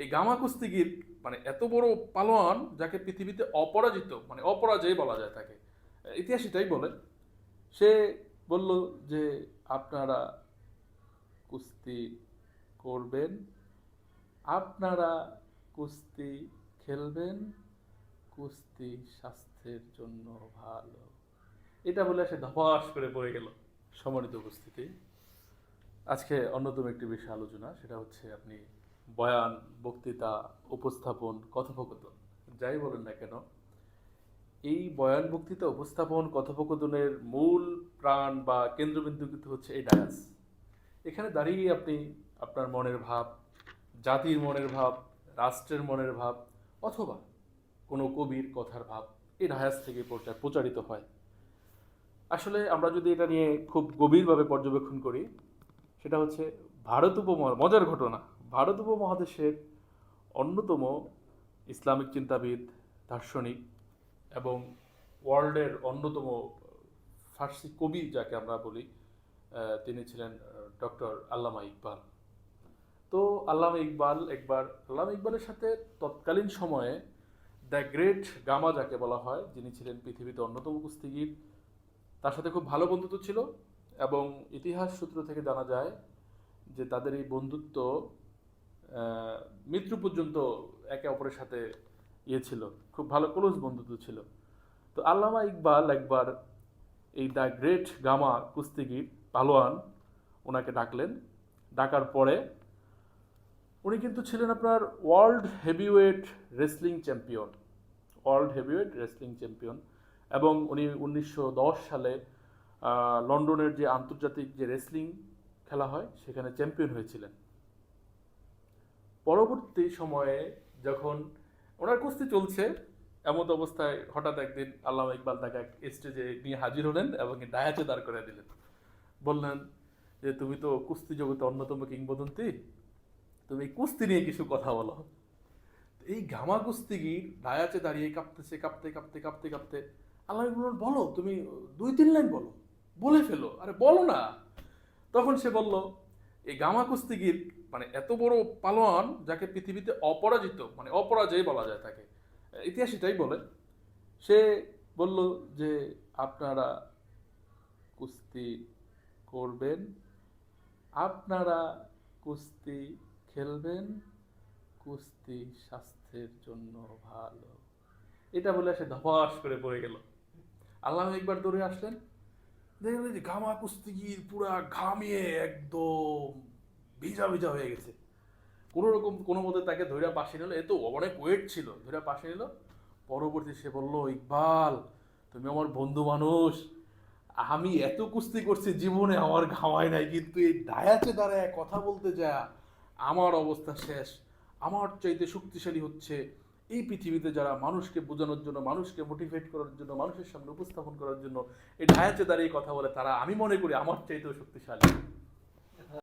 এই গামা কুস্তিগির মানে এত বড় পালোয়ান যাকে পৃথিবীতে অপরাজিত মানে অপরাজয় বলা যায় তাকে, ইতিহাস এটাই বলে। সে বলল যে আপনারা কুস্তি করবেন, আপনারা কুস্তি খেলবেন, কুস্তি স্বাস্থ্যের জন্য ভালো। এটা বলে সে ধপাস করে পড়ে গেল। সম্মানিত উপস্থিতি, আজকে অন্যতম একটি বিষয় আলোচনা, সেটা হচ্ছে আপনি বয়ান, বক্তৃতা, উপস্থাপন, কথোপকথন, যাই বলেন না কেন, এই বয়ান, বক্তৃতা, উপস্থাপন, কথোপকথনের মূল প্রাণ বা কেন্দ্রবিন্দু কিন্তু হচ্ছে এই ডায়াস এখানে দাঁড়িয়ে আপনি আপনার মনের ভাব, জাতির মনের ভাব, রাষ্ট্রের মনের ভাব, অথবা কোনো কবির কথার ভাব এই ডায়াস থেকে প্রচার, প্রচারিত হয়। আসলে আমরা যদি এটা নিয়ে খুব গভীরভাবে পর্যবেক্ষণ করি, সেটা হচ্ছে ভারত উপমহা মজার ঘটনা। ভারত উপমহাদেশের অন্যতম ইসলামিক চিন্তাবিদ, দার্শনিক এবং ওয়ার্ল্ডের অন্যতম ফার্সি কবি যাকে আমরা বলি তিনি ছিলেন ডক্টর আল্লামা ইকবাল। তো আল্লামা ইকবাল একবার, আল্লামা ইকবালের সাথে তৎকালীন সময়ে দ্য গ্রেট গামা যাকে বলা হয়, যিনি ছিলেন পৃথিবীতে অন্যতম কুস্তিগির, তার সাথে খুব ভালো বন্ধুত্ব ছিল এবং ইতিহাস সূত্র থেকে জানা যায় যে তাদের এই বন্ধুত্ব মৃত্যু পর্যন্ত একে অপরের সাথে ইয়ে ছিল, খুব ভালো ক্লোজ বন্ধুত্ব ছিল। তো আল্লামা ইকবাল একবার এই দ্য গ্রেট গামা কুস্তিগির পালোয়ান ওনাকে ডাকলেন। ডাকার পরে উনি কিন্তু ছিলেন আপনার world heavyweight wrestling champion world heavyweight wrestling champion এবং উনি উনিশশো দশ সালে লন্ডনের যে আন্তর্জাতিক যে রেসলিং খেলা হয়, সেখানে চ্যাম্পিয়ন হয়েছিলেন। পরবর্তী সময়ে যখন ওনার কুস্তি চলছে এমন অবস্থায় হঠাৎ একদিন আল্লামা ইকবাল তাকে এক স্টেজে নিয়ে হাজির হলেন এবং ডায়াচে দাঁড় করে দিলেন। বললেন যে, তুমি তো কুস্তি জগতে অন্যতম কিংবদন্তি। তুমি কুস্তি নিয়ে কিছু কথা বলো। এই গামা কুস্তিগির ডায়াচে দাঁড়িয়ে কাঁপতেছে, কাঁপতে কাঁপতে কাঁপতে কাঁপতে আল্লাহ বললেন বলো, তুমি দুই, তিন লাইন বলো। বলে ফেলো। আরে, বলো না। তখন সে বলল, এই গামা কুস্তিগির মানে এত বড় পালোয়ান যাকে পৃথিবীতে অপরাজিত মানে অপরাজয় বলা যায় তাকে, ইতিহাস এটাই বলে। সে বলল যে আপনারা কুস্তি করবেন, আপনারা কুস্তি খেলবেন, কুস্তি স্বাস্থ্যের জন্য ভালো। এটা বলে সে ধপাস করে পড়ে গেল। আল্লাহ একবার দৌড়ে আসলেন। দেখলেন যে ঘামা কুস্তিগির পুরা ঘামিয়ে একদম ভিজা ভিজা হয়ে গেছে। কোনো রকম, কোনো মতে তাকে ধৈর্য পাশে নিল। এ তো অনেক ওয়েট ছিল, ধৈর্য পাশে নিল। পরবর্তী সে বলল, ইকবাল, তুমি আমার বন্ধু মানুষ। আমি এত কুস্তি করছি জীবনে, আমার ঘামায় নাই। কিন্তু এই ডায়াচে দাঁড়ায় কথা বলতে যা, আমার অবস্থা শেষ। আমার চাইতে শক্তিশালী হচ্ছে এই পৃথিবীতে যারা মানুষকে বোঝানোর জন্য, মানুষকে মোটিভেট করার জন্য, মানুষের সামনে উপস্থাপন করার জন্য, এই ডায়াচে দাঁড়িয়ে কথা বলে তারা, আমি মনে করি আমার চাইতেও শক্তিশালী।